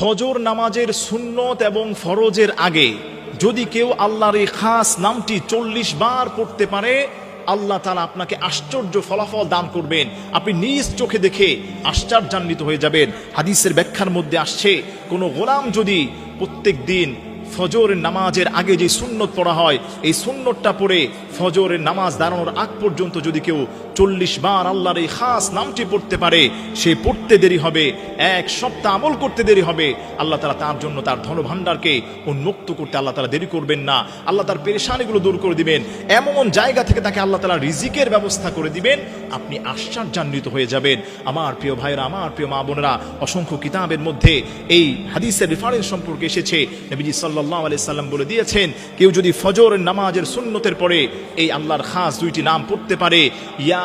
ফজর নামাজের সুন্নত এবং ফরজের আগে যদি কেউ আল্লাহর এই খাস নামটি চল্লিশ বার পড়তে পারে, আল্লাহ তালা আপনাকে আশ্চর্য ফলাফল দান করবেন। আপনি নিজ চোখে দেখে আশ্চর্যান্বিত হয়ে যাবেন। হাদিসের ব্যাখ্যার মধ্যে আসছে, কোনো গোলাম যদি প্রত্যেক দিন ফজরের নামাজের আগে যে সুন্নত পড়া হয়, এই সুন্নতটা পড়ে ফজরের নামাজ দাঁড়ানোর আগ পর্যন্ত যদি কেউ চল্লিশ বার আল্লাহর এই খাস নামটি পড়তে পারে, সে পড়তে দেরি হবে, এক সপ্তাহ আমল করতে দেরি হবে। আল্লাহ তালা তার জন্য তার ধনভাণ্ডারকে উন্মুক্ত করতে আল্লাহ তালা দেরি করবেন না। আল্লাহ তার পেরেশানিগুলো দূর করে দিবেন। এমন জায়গা থেকে তাকে আল্লাহ তালা রিজিকের ব্যবস্থা করে দিবেন, আপনি আশ্চর্যান্বিত হয়ে যাবেন। আমার প্রিয় ভাইরা আমার প্রিয় মা বোনেরা, অসংখ্য কিতাবের মধ্যে এই হাদিসের রেফারেন্স সম্পর্কে এসেছে। নবীজি সাল্লাহ আলি সাল্লাম বলে দিয়েছেন, কেউ যদি ফজর নামাজের সুন্নতের পরে এই আল্লাহর খাস দুইটি নাম পড়তে পারে, ইয়া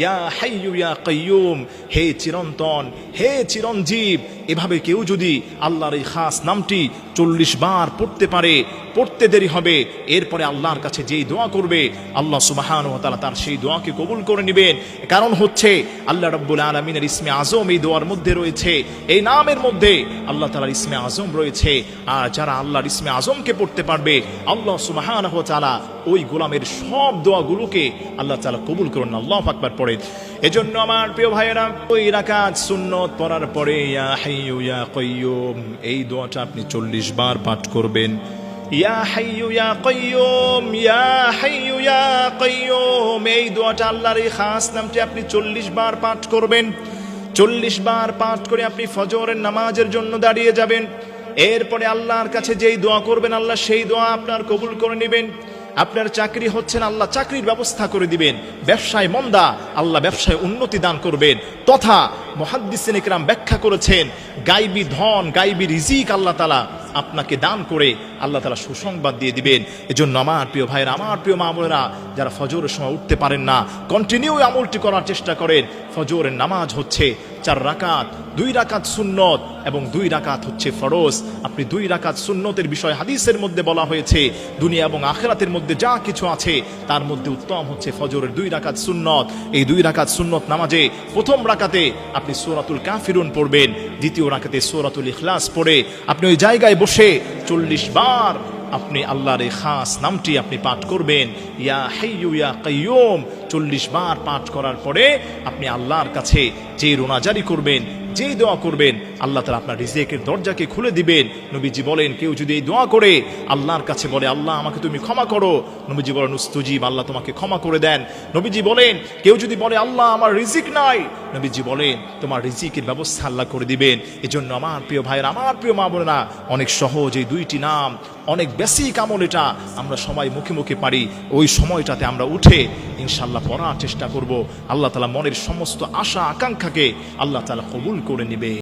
ইয়া হাইয়ু ইয়া কাইয়ুম, হে চিরন্তন, হে চিরঞ্জীব, এভাবে কেউ যদি আল্লাহর এই খাস নামটি চল্লিশ বার পড়তে পারে, পড়তে দেরি হবে, এরপরে আল্লাহর কাছে যেই দোয়া করবে, আল্লাহ সুবাহান ও তালা তার সেই দোয়াকে কবুল করে নেবেন। কারণ হচ্ছে, আল্লাহ রব্বুল আলমিনের ইসমে আজম এই দোয়ার মধ্যে রয়েছে, এই নামের মধ্যে আল্লাহ তালার ইসমে আজম রয়েছে, আর যারা আল্লাহর ইসমে আজমকে পড়তে পারবে, আল্লাহ সুবাহান ও তালা ওই গোলামের সব দোয়াগুলোকে আল্লাহ তালা কবুল করুন, আল্লাহ আকবার পড়ে এজন্য আমার প্রিয় ভাইয়েরা ওই রাকাত সুন্নত পড়ার পরে, ইয়া হাইয়ু, ইয়া কাইয়ুম, এই দোয়াটা আপনি চল্লিশ বার পাঠ করবেন। ইয়া হাইয়ু, ইয়া কাইয়ুম, ইয়া হাইয়ু, ইয়া কাইয়ুম, এই দোয়াটা আল্লাহর এই খাস নামটি আপনি চল্লিশ বার পাঠ করবেন। চল্লিশ বার পাঠ করে আপনি ফজরের নামাজের জন্য দাঁড়িয়ে যাবেন। এরপরে আল্লাহর কাছে যেই দোয়া করবেন, আল্লাহ সেই দোয়া আপনার কবুল করে নেবেন। আপনার চাকরি হচ্ছে না, আল্লাহ চাকরির ব্যবস্থা করে দিবেন। ব্যবসায় মন্দা, আল্লাহ ব্যবসায় উন্নতি দান করবেন। তথা মহাদ্দিসিন ইকরাম ব্যাখ্যা করেছেন, গাইবি ধন, গাইবি রিজিক আল্লাহ তালা আপনাকে দান করে আল্লাহ তালা সুসংবাদ দিয়ে দিবেন। এজন্য আমার প্রিয় ভাইয়েরা, আমার প্রিয় মা বোনেরা, যারা ফজরের সময় উঠতে পারেন না কন্টিনিউ আমলটি করার চেষ্টা করেন। ফজরের নামাজ হচ্ছে চার রাকাত, দুই রাকাত সুন্নত এবং দুই রাকাত হচ্ছে ফরজ। আপনি দুই রাকাত সুন্নতের বিষয় হাদিসের মধ্যে বলা হয়েছে, দুনিয়া এবং আখেরাতের মধ্যে যা কিছু আছে, তার মধ্যে উত্তম হচ্ছে ফজরের দুই রাকাত সুন্নত। এই দুই রাকাত সুন্নত নামাজে প্রথম রাকাতে আপনি সূরাতুল কাফিরুন পড়বেন, দ্বিতীয় রাকাতে সূরাতুল ইখলাস পড়ে, আপনি ওই জায়গায় বসে চল্লিশ বার আপনি আল্লাহর এই খাস নামটি আপনি পাঠ করবেন। ইয়া হাইয়ু ইয়া কাইয়ুম, চল্লিশ বার পাঠ করার পরে আপনি আল্লাহর কাছে যে রোনাজারি করবেন যেই দোয়া করবেন, আল্লাহ তালা আপনার রিজেকের দরজাকে খুলে দিবেন। নবীজি বলেন, কেউ যদি এই দোয়া করে, আল্লাহর কাছে বলে, আল্লাহ, আমাকে তুমি ক্ষমা করো। নবীজি বলেন, উস্তুজিব, আল্লাহ তোমাকে ক্ষমা করে দেন। নবীজি বলেন, কেউ যদি বলে, আল্লাহ, আমার রিজিক নাই। নবীজি বলেন, তোমার রিজিকের ব্যবস্থা আল্লাহ করে দিবেন। এজন্য আমার প্রিয় ভাইয়ের, আমার প্রিয় মা বোনেরা, অনেক সহজ এই দুইটি নাম, অনেক বেশি কামল এটা আমরা সবাই মুখে মুখে পারি। ওই সময়টাতে আমরা উঠে ইনশাল্লাহ পড়ার চেষ্টা করব। আল্লাহ তালা মনের সমস্ত আশা, আকাঙ্ক্ষাকে আল্লাহ তালা কবুল করে নিবে।